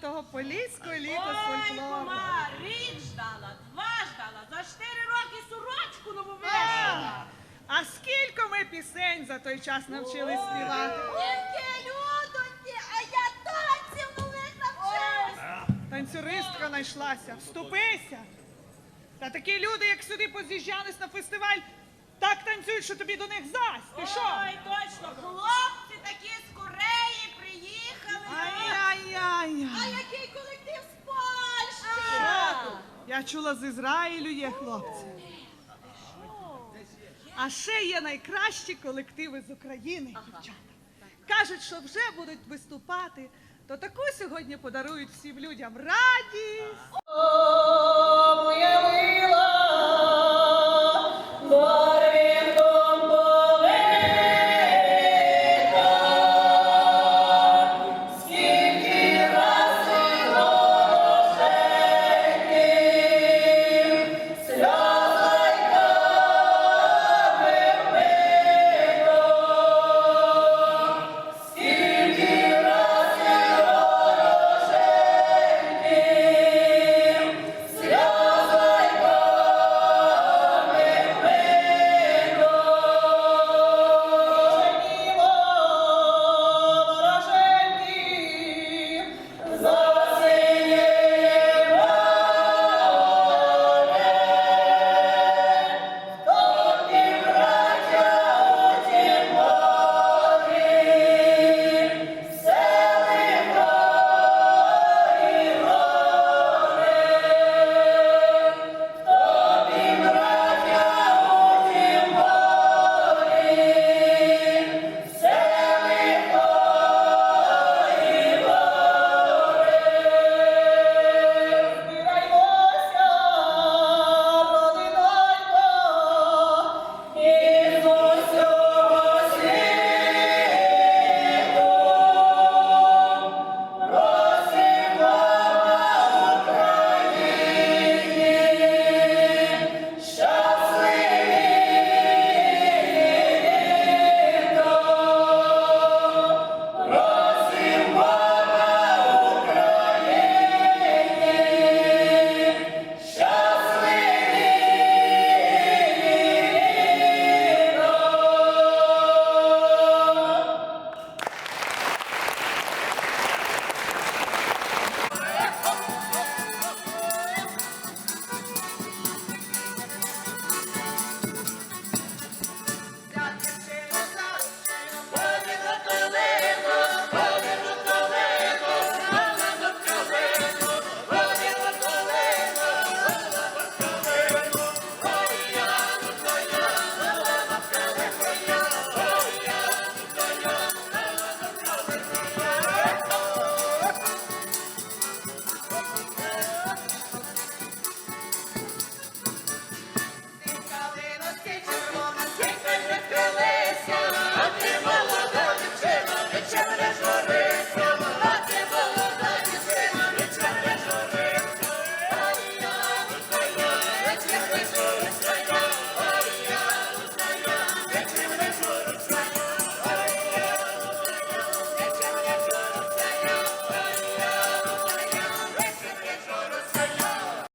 того поліського літа з Ой, фольклору. кума, рік ждала, два ждала, за чотири роки сорочку нову А, а скільки ми пісень за той час навчились співати? Тільки людоньки, а я танців нових навчилась. Танцюристка знайшлася. Вступися. Та такі люди, як сюди поз'їжджались на фестиваль, так танцюють, що тобі до них зась. Ти що? Ой, точно, хлопці такі з Кореї приїхали. А Ай-яй-яй. який колектив з Польщі? Я чула, з Ізраїлю є хлопці. А ще є найкращі колективи з України, дівчата. Кажуть, що вже будуть виступати, то таку сьогодні подарують всім людям радість.